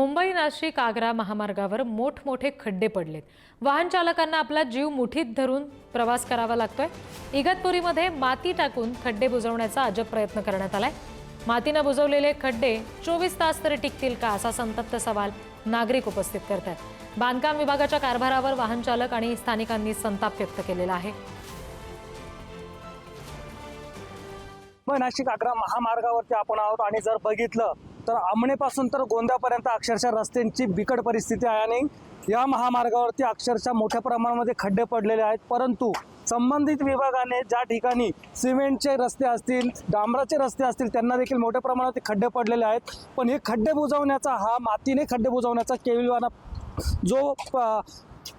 मुंबई नाशिक आग्रा महामार्गावर मोठमोठे खड्डे पडलेत. वाहन चालकांना आपला जीव मुठीत धरून प्रवास करावा लागतोय. इगतपुरीमध्ये माती टाकून खड्डे बुजवण्याचा अजब प्रयत्न करण्यात आलाय. मातीनं बुजवलेले खड्डे चोवीस तास तरी टिकतील का असा संतप्त सवाल नागरिक उपस्थित करत आहेत बांधकाम विभागाच्या कारभारावर वाहन चालक आणि स्थानिकांनी संताप व्यक्त केलेला आहे. नाशिक आग्रा महामार्गावरती आपण आहोत आणि जर बघितलं तर आमणेपासून तर गोंद्यापर्यंत अक्षरशः रस्त्यांची बिकट परिस्थिती आहे आणि या महामार्गावरती अक्षरशः मोठ्या प्रमाणामध्ये खड्डे पडलेले आहेत. परंतु संबंधित विभागाने ज्या ठिकाणी सिमेंटचे रस्ते असतील डांबराचे रस्ते असतील त्यांना देखील मोठ्या प्रमाणात खड्डे पडलेले आहेत. पण हे खड्डे बुजवण्याचा हा मातीने खड्डे बुजवण्याचा केविलवाना जो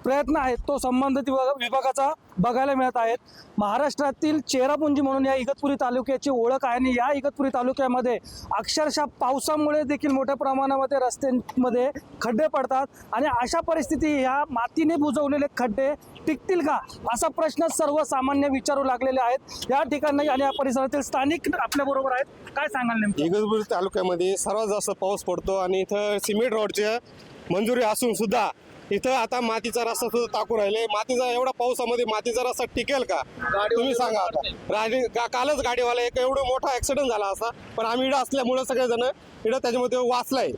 प्रयत्न आहेत तो संबंधित विभाग- विभागाचा बघायला मिळत आहेत. महाराष्ट्रातील चेरापुंजी म्हणून या इगतपुरी तालुक्याची ओळख आहे आणि या इगतपुरी तालुक्यामध्ये अक्षरशः पावसामुळे देखील मोठ्या प्रमाणामध्ये रस्त्यांमध्ये खड्डे पडतात आणि अशा परिस्थिती ह्या मातीने बुजवलेले खड्डे टिकतील का? असा प्रश्न सर्वसामान्य विचारू लागलेले आहेत. या ठिकाणी आणि या परिसरातील स्थानिक आपल्या बरोबर आहेत. काय सांगाल नेमकं? इगतपुरी तालुक्यामध्ये सर्वात जास्त पाऊस पडतो आणि इथं सिमेंट रोडचे मंजुरी असून सुद्धा इथं आता मातीचा रस्ता सुद्धा टाकू राहिले. मातीचा एवढा पावसामध्ये मातीचा रस्ता टिकेल का? तुम्ही सांगा आता. गाडी कालच गाडीवाला एक एवढं मोठा ऍक्सिडेंट झाला असा. पण आम्ही इकडं असल्यामुळे सगळेजण इकडं त्याच्यामध्ये वाचलाय.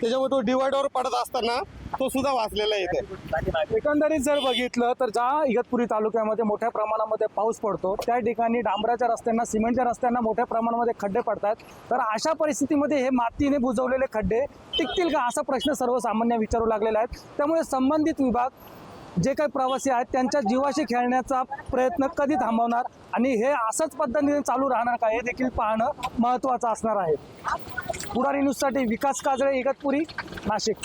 त्याच्यामुळे तो डिवायडरवर पडत असताना तो सुद्धा वाचलेला येते एकंदरीत जर बघितलं तर ज्या इगतपुरी तालुक्यामध्ये मोठ्या प्रमाणामध्ये पाऊस पडतो त्या ठिकाणी डांबराच्या रस्त्यांना सिमेंटच्या रस्त्यांना मोठ्या प्रमाणामध्ये खड्डे पडतात. तर अशा परिस्थितीमध्ये हे मातीने बुजवलेले खड्डे टिकतील का? असा प्रश्न सर्वसामान्य विचारू लागलेला आहे त्यामुळे संबंधित विभाग जे काही प्रवासी आहेत त्यांच्या जीवाशी खेळण्याचा प्रयत्न कधी थांबवणार? आणि हे असंच पद्धतीने चालू राहणार का? हे देखील पाहणं महत्त्वाचं असणार आहे. पुढारी न्यूजसाठी विकास काजळे इगतपुरी नाशिक.